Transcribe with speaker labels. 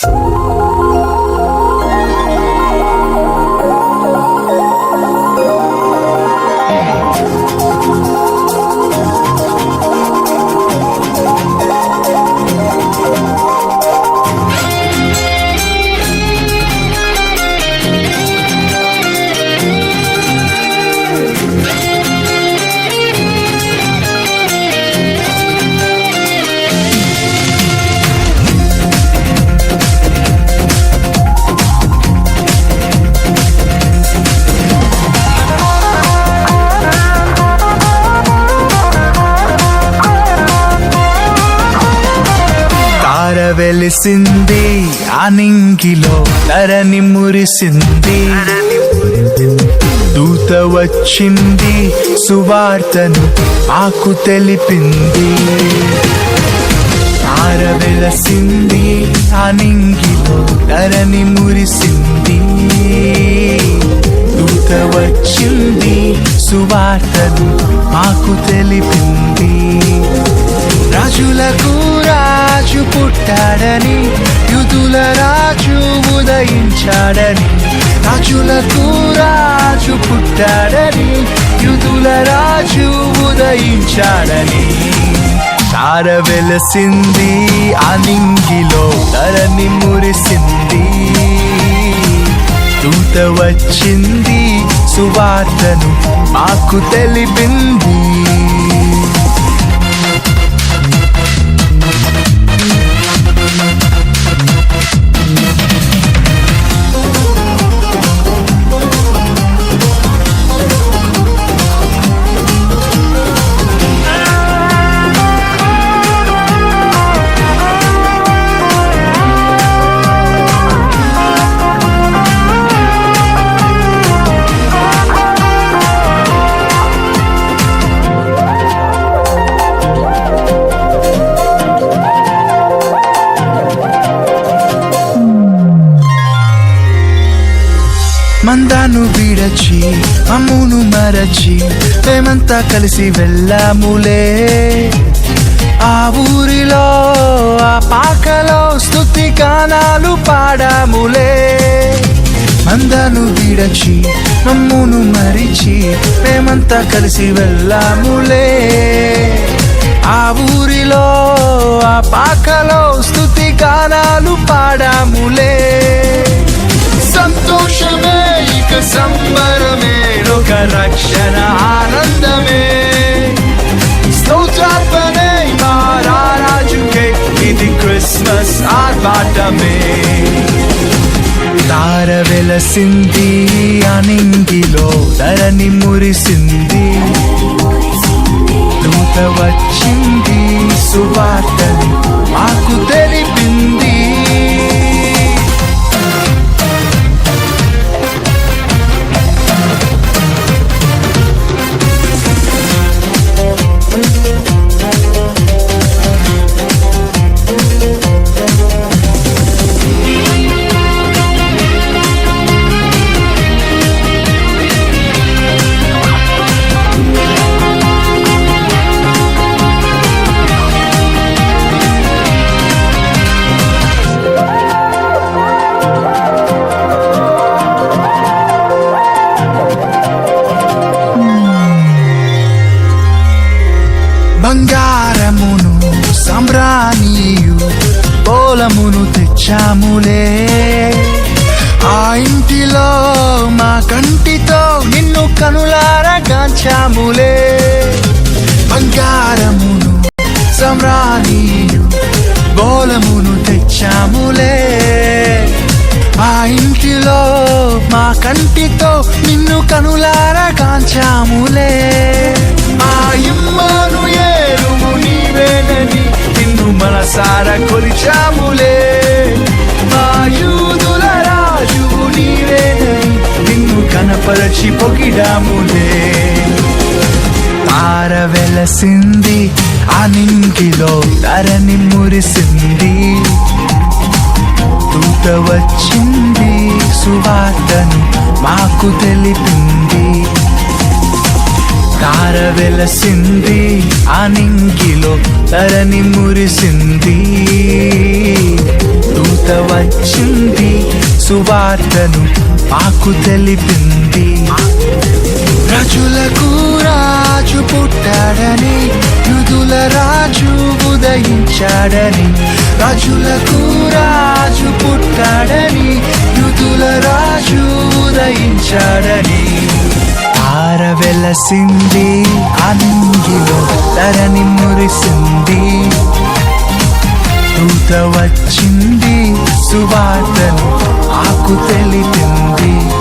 Speaker 1: తార వెలిసింది ఆనింగిలో ధరని మురిసింది. దూత వచ్చింది సువార్తను ఆకు తెలిపింది. తార వెలసింది ఆనింగిలో ధరని మురిసింది. దూత వచ్చింది సువార్తను ఆకు తెలిపింది. రాజులకు రాజు పుట్టాడని యుదుల రాజు ఉదయించాడని రాజులకు రాజు పుట్టాడని యుదుల రాజు ఉదయించాడని. తార వెలసింది అనింగిలో తరని మురిసింది. దూత వచ్చింది సువార్తను మాకు తెలిపింది. మరచి మేమంతా కలిసి వెళ్ళాములే. ఆ ఊరిలో ఆ పాకలో స్థుతి గానాలు పాడాములే. మందాను విడచి మమ్మును మరిచి మేమంతా కలిసి వెళ్ళాములే. ఆ ఊరిలో ఆ పాకలో స్థుతి గానాలు పాడాములే. సంతోషమే ఇక సం లోక రక్షణ ఆనందమే. స్తోత్రార్పణే మా రాజుకే ఇది క్రిస్మస్ ఆర్భాటమే. తార వెలసింది అనింగిలో ధరని మురిసింది. దూత వచ్చింది సువార్తని మాకు తెచ్చాములే. ఆ ఇంటిలో మా కంటితో నిన్ను కనులారగాంచాములే బంగారమును సంబ్రాణియు బోలమును తెచ్చాములే. ఆ ఇంటిలో మా కంటితో నిన్ను కనులారా కాంచాములే కనపరచి పొగిడాములే. పారవెలసింది ఆ నింగిలో తరని మురిసింది. దూత వచ్చింది సువార్తను మాకు తెలిపింది. తార వెలసింది ఆ నింగిలో తరని మురిసింది. దూత దూత వచ్చింది సువార్తను మాకు తెలిపింది. రాజులకు రాజు పుట్టాడని యుదుల రాజు ఉదయించాడని రాజులకు రాజు పుట్టాడని యుదుల రాజు ఉదయించాడని. ఆరవెలసింది అనంగిలో తరని మురిసింది. దూత వచ్చింది సువార్తను నాకు తెలిపింది.